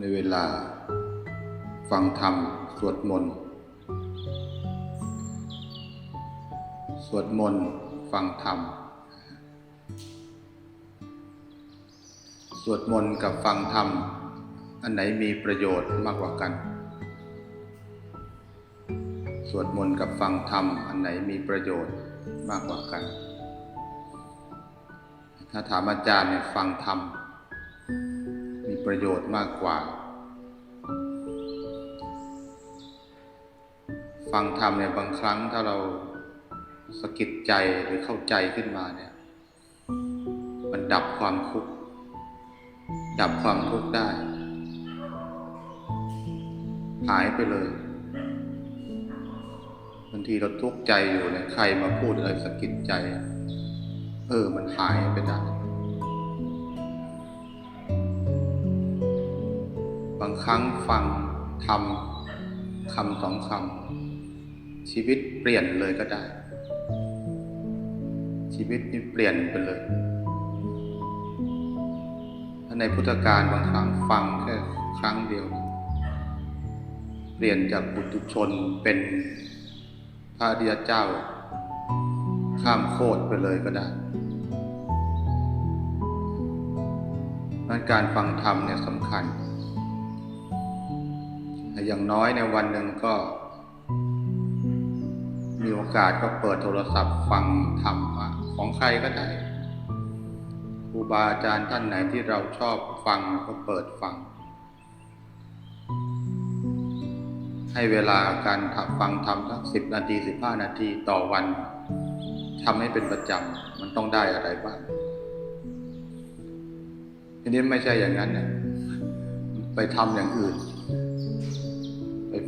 ในเวลา ฟังธรรม สวดมนต์ สวดมนต์ ฟังธรรม สวดมนต์กับฟังธรรม อันไหนมีประโยชน์มากกว่ากัน สวดมนต์กับฟังธรรม อันไหนมีประโยชน์มากกว่ากัน ถ้าถามอาจารย์เนี่ยฟังธรรม ประโยชน์มากกว่า ฟังธรรมเนี่ยบางครั้งถ้าเราสะกิดใจหรือเข้าใจขึ้นมาเนี่ย มันดับความทุกข์ดับความทุกข์ได้ หายไปเลยบางทีเราทุกข์ใจอยู่เนี่ยใครมาพูดอะไรสะกิดใจ เออมันหายไปได้ บางครั้งฟังทำคำสองคำชีวิตเปลี่ยนเลยก็ได้ ชีวิตนี่เปลี่ยนไปเลยถ้าในพุทธการบางครั้งฟังแค่ครั้งเดียว เปลี่ยนจากบุตุชนเป็นพระอริยเจ้า ข้ามโคตรไปเลยก็ได้นั้นการฟังธรรมเนี่ยสำคัญ อย่างน้อยในวันหนึ่งก็ มีโอกาสก็เปิดโทรศัพท์ฟังธรรมะของใครก็ได้ครูบาอาจารย์ท่านไหนที่เราชอบฟังก็เปิดฟัง ให้เวลาการฟังธรรมสักสิบนาทีสิบห้านาทีต่อวันทำให้เป็นประจำมันต้องได้อะไรบ้างทีนี้ไม่ใช่อย่างนั้นเนี่ยไปทำอย่างอื่น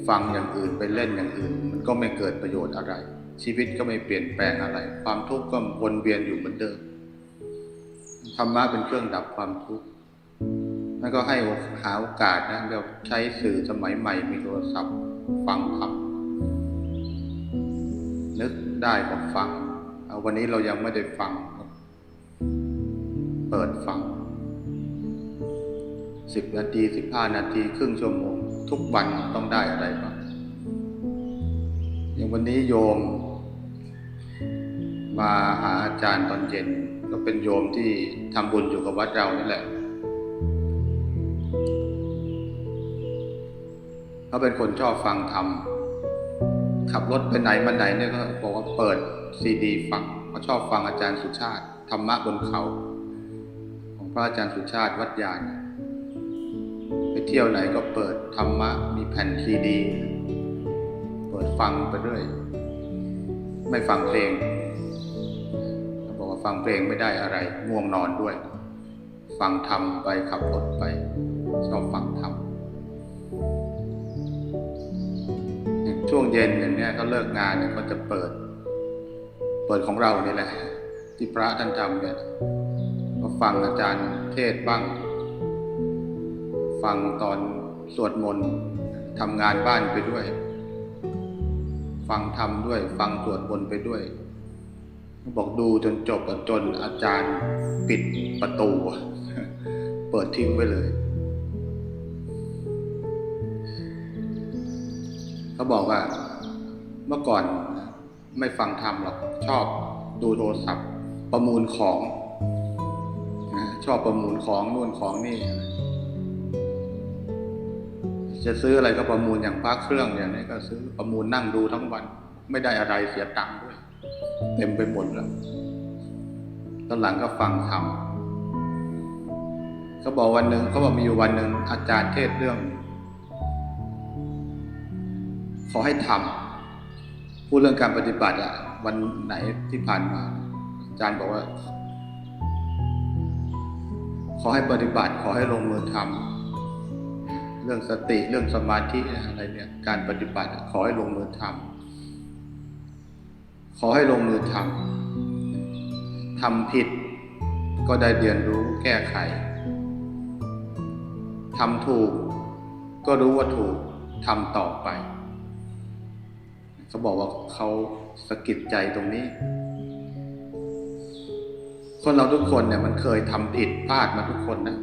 ฟังอย่างอื่นไปเล่นอย่างอื่น มันก็ไม่เกิดประโยชน์อะไร ชีวิตก็ไม่เปลี่ยนแปลงอะไร ความทุกข์ก็วนเวียนอยู่เหมือนเดิมธรรมะเป็นเครื่องดับความทุกข์แล้วก็ให้หาโอกาสนะเราใช้สื่อสมัยใหม่มีโทรศัพท์ ฟังธรรมนึกได้ก็ฟัง เอาวันนี้เรายังไม่ได้ฟัง เปิดฟังสิบนาทีสิบห้านาที ครึ่งชั่วโมง ทุกวันต้องได้อะไรบ้างอย่างวันนี้โยม มาหาอาจารย์ตอนเย็น ก็เป็นโยมที่ทำบุญอยู่กับวัดเรานี่แหละเขาเป็นคนชอบฟังธรรมขับรถไปไหนมาไหนเนี่ยก็บอกว่าเปิดซีดีฟังเขาชอบฟังอาจารย์สุชาติธรรมะบนเขา ของพระอาจารย์สุชาติวัดยาน เที่ยวไหนก็เปิดธรรมะ มีแผ่นซีดี เปิดฟังไปเรื่อย ไม่ฟังเพลงบอกว่าฟังเพลงไม่ได้อะไร ง่วงนอนด้วย ฟังธรรมไปขับรถไป ชอบฟังธรรมช่วงเย็นอย่างเนี้ยเขาเลิกงานเนี่ยเขาจะเปิด เปิดของเรานี่แหละ ที่พระท่านทำเนี่ยก็ฟังอาจารย์เทศบ้าง ฟังตอนสวดมนต์ทำงานบ้านไปด้วย ฟังทำด้วย ฟังสวดมนต์ไปด้วย บอกดูจนจบจนอาจารย์ปิดประตู เปิดทิ้งไว้เลยเขาบอกว่าเมื่อก่อนไม่ฟังธรรมหรอกชอบดูโทรศัพท์ ประมูลของ ชอบประมูลของนู่นของนี่ จะซื้ออะไรก็ประมูลอย่างพระเครื่องอย่างนี้ก็ซื้อประมูลนั่งดูทั้งวัน ไม่ได้อะไรเสียตังค์ด้วยเต็มไปหมดแล้วตอนหลังก็ฟังธรรมเขาบอกวันหนึ่งเขาบอกมีอยู่วันหนึ่งอาจารย์เทศเรื่องขอให้ทำพูดเรื่องการปฏิบัติอะวันไหนที่ผ่านมา อาจารย์บอกว่า ขอให้ปฏิบัติ ขอให้ลงมือทำ รื่องสติเรื่องสมาธิอะไรเนี่ยการปฏิบัติขอให้ลงมือทำขอให้ลงมือทำทำผิดก็ได้เรียนรู้แก้ไขทำถูกก็รู้ว่าถูกทำต่อไป เขาบอกว่าเขาสะกิดใจตรงนี้ คนเราทุกคนเนี่ยมันเคยทำผิดพลาดมาทุกคนนะ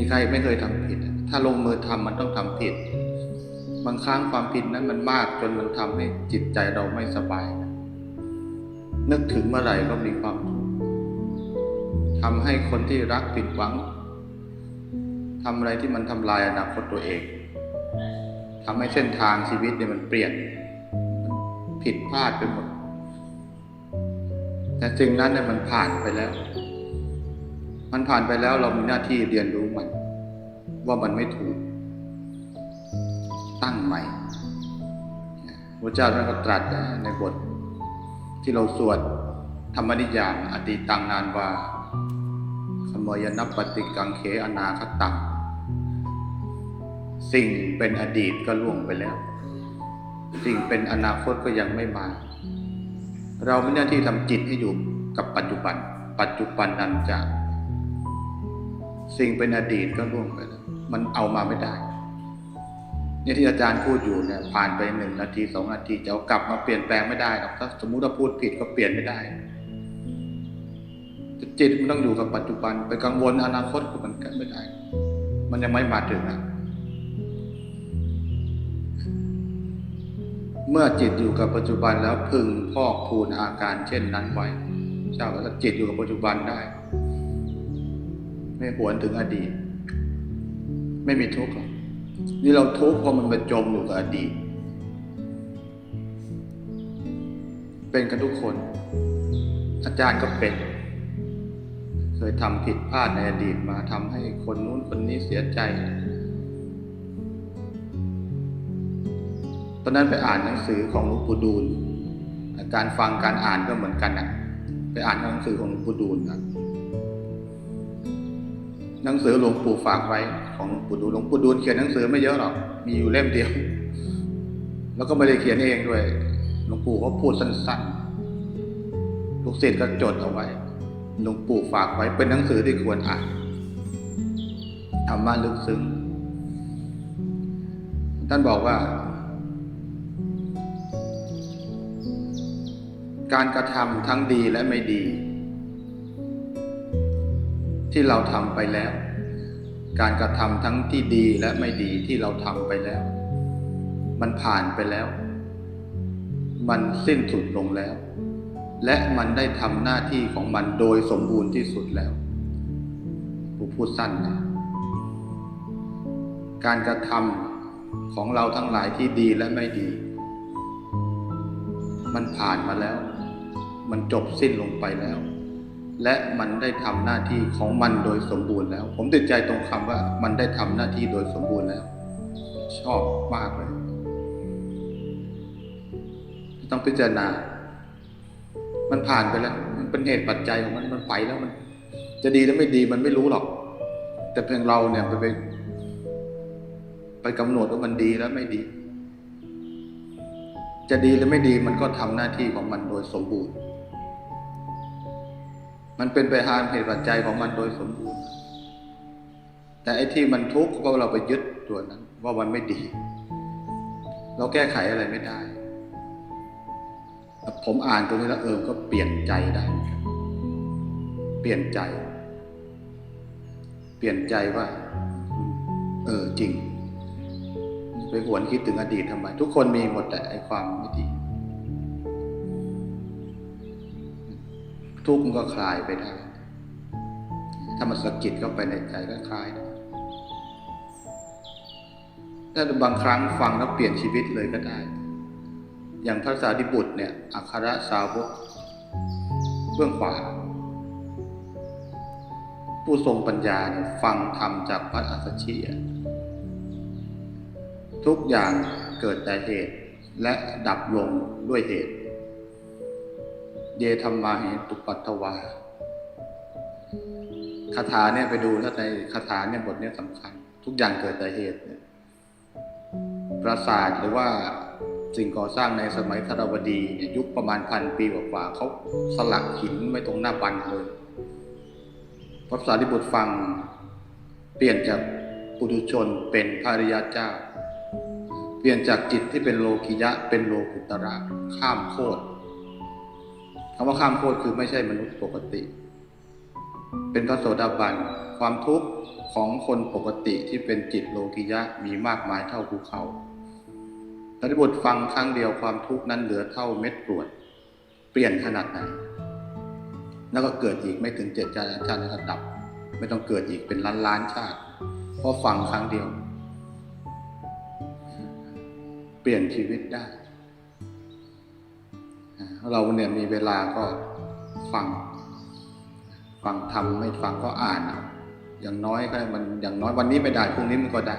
มีใครไม่เคยทำผิด ถ้าลงมือทำมันต้องทำผิด บางครั้งความผิดนั้นมันมากจนมันทำให้จิตใจเราไม่สบาย นึกถึงเมื่อไหร่ก็มีความทุกข์ทำให้คนที่รักผิดหวังทำอะไรที่มันทำลายอนาคตตัวเองทำให้เส้นทางชีวิตเนี่ยมันเปลี่ยนนผิดพลาดไปหมด แต่สิ่งนั้นเนี่ยมันผ่านไปแล้ว มันผ่านไปแล้วเรามีหน้าที่เรียนรู้มัน ว่ามันไม่ถูก ตั้งใหม่พระเจ้าท่านก็ตรัสในบท ที่เราสวดธรรมนิยามอดีตังนานว่า สมยนับปฏิกังเขอนาคตัง สิ่งเป็นอดีตก็ล่วงไปแล้ว สิ่งเป็นอนาคตก็ยังไม่มา เราไม่หน้าที่ทำจิตให้อยู่กับปัจจุบัน ปัจจุบันนันจะ สิ่งเป็นอดีตก็ล่วงไปแล้วมันเอามาไม่ได้เนี่ยที่อาจารย์พูดอยู่เนี่ยผ่านไปหนึ่งนาทีสองนาทีจะเอากลับมาเปลี่ยนแปลงไม่ได้หรอกถ้าสมมุติว่าพูดผิดก็เปลี่ยนไม่ได้จิตมันต้องอยู่กับปัจจุบัน ไปกังวลอนาคตก็มันกันไม่ได้ มันยังไม่มาถึงนะเมื่อจิตอยู่กับปัจจุบันแล้วพึงพอกพูนอาการเช่นนั้นไว้เจ้าก็จิตอยู่กับปัจจุบันได้ ไม่หวนถึงอดีต ไม่มีทุกข์หรอกนี่เราทุกข์เพราะมันไปจมอยู่กับอดีต เป็นกันทุกคน อาจารย์ก็เป็น เคยทำผิดพลาดในอดีตมาทำให้คนนู้นคนนี้เสียใจตอนนั้นไปอ่านหนังสือของหลวงปู่ดูล การฟังการอ่านก็เหมือนกันนะไปอ่านหนังสือของหลวงปู่ดูลนะ หนังสือหลวงปู่ฝากไว้ ของหลวงปู่ดูลหลวงปู่ดูลเขียนหนังสือไม่เยอะหรอกมีอยู่เล่มเดียว แล้วก็ไม่ได้เขียนเองด้วย หลวงปู่เขาพูดสั้นๆลูกศิษย์ก็จดเอาไว้ หลวงปู่ฝากไว้เป็นหนังสือที่ควรอ่านธรรมะลึกซึ้งท่านบอกว่า การกระทำทั้งดีและไม่ดี ที่เราทำไปแล้ว การกระทำทั้งที่ดีและไม่ดีที่เราทำไปแล้ว มันผ่านไปแล้ว มันสิ้นสุดลงแล้ว และมันได้ทำหน้าที่ของมันโดยสมบูรณ์ที่สุดแล้วผู้พูดสั้นนะการกระทำของเราทั้งหลายที่ดีและไม่ดี มันผ่านมาแล้ว มันจบสิ้นลงไปแล้ว และมันได้ทำหน้าที่ของมันโดยสมบูรณ์แล้ว ผมติดใจตรงคำว่ามันได้ทำหน้าที่โดยสมบูรณ์แล้ว ชอบมากเลย ต้องพิจารณา มันผ่านไปแล้ว มันเป็นเหตุปัจจัยของมันมันไปแล้วมัน จะดีหรือไม่ดีมันไม่รู้หรอก แต่เพียงเราเนี่ยไปไปไปกำหนดว่ามันดีแล้วไม่ดี จะดีหรือไม่ดีมันก็ทำหน้าที่ของมันโดยสมบูรณ์ มันเป็นไปตามเหตุปัจจัยของมันโดยสมบูรณ์ แต่ไอ้ที่มันทุกข์เพราะเราไปยึดตัวนั้น ว่ามันไม่ดี เราแก้ไขอะไรไม่ได้ ผมอ่านตรงนี้แล้วเออก็เปลี่ยนใจได้ เปลี่ยนใจ เปลี่ยนใจว่า เออจริง ไปหวนคิดถึงอดีตทำไม ทุกคนมีหมดแต่ไอ้ความไม่ดี ทุกข์มันก็คลายไปได้ ถ้ามันสะกิดเข้าไปในใจก็คลายได้ถ้าบางครั้งฟังแล้วเปลี่ยนชีวิตเลยก็ได้ อย่างพระสารีบุตรเนี่ย อัครสาวกเบื้องขวา ผู้ทรงปัญญาเนี่ยฟังธรรมจากพระอัสสชิทุกอย่างเกิดแต่เหตุและดับลงด้วยเหตุ เยธรรมาเหตุปัตวาคาถาเนี่ยไปดูถ้าในคาถาเนี่ยบทเนี้ยสำคัญ ทุกอย่างเกิดแต่เหตุเนี่ยปราสาทหรือว่าสิ่งก่อสร้างในสมัยธรวดีเนี่ยยุคประมาณพันปีกว่าๆเขาสลักหินไว้ตรงหน้าบันเลยพระสารีบุตรฟังเปลี่ยนจากปุถุชนเป็นพระริยเจ้า เปลี่ยนจากจิตที่เป็นโลกิยะเป็นโลกุตระข้ามโคตร ว่าข้ามโคตรคือไม่ใช่มนุษย์ปกติ เป็นพระโสดาบันความทุกข์ของคนปกติที่เป็นจิตโลกิยะมีมากมายเท่าภูเขาท่านบุตรฟังครั้งเดียวความทุกข์นั้นเหลือเท่าเม็ดกรวด เปลี่ยนขนาดไหน แล้วก็เกิดอีกไม่ถึงเจ็ดชาติชาติดับ ไม่ต้องเกิดอีกเป็นล้านล้านชาติ เพราะฟังครั้งเดียว เปลี่ยนชีวิตได้ เราเนี่ยมีเวลาก็ฟัง ฟังทำไม่ฟังก็อ่านเอาอย่างน้อยก็มันอย่างน้อยวันนี้ไม่ได้พรุ่งนี้มันก็ได้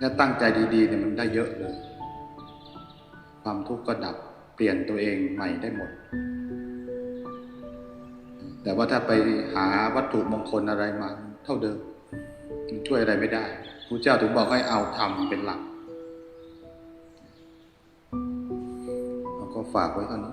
ถ้าตั้งใจดีๆเนี่ยมันได้เยอะเลย ความทุกข์ก็ดับเปลี่ยนตัวเองใหม่ได้หมด แต่ว่าถ้าไปหาวัตถุมงคลอะไรมา เท่าเดิมช่วยอะไรไม่ได้ครูเจ้าถึงบอกให้เอาธรรมเป็นหลัก ฝากไว้เท่านี้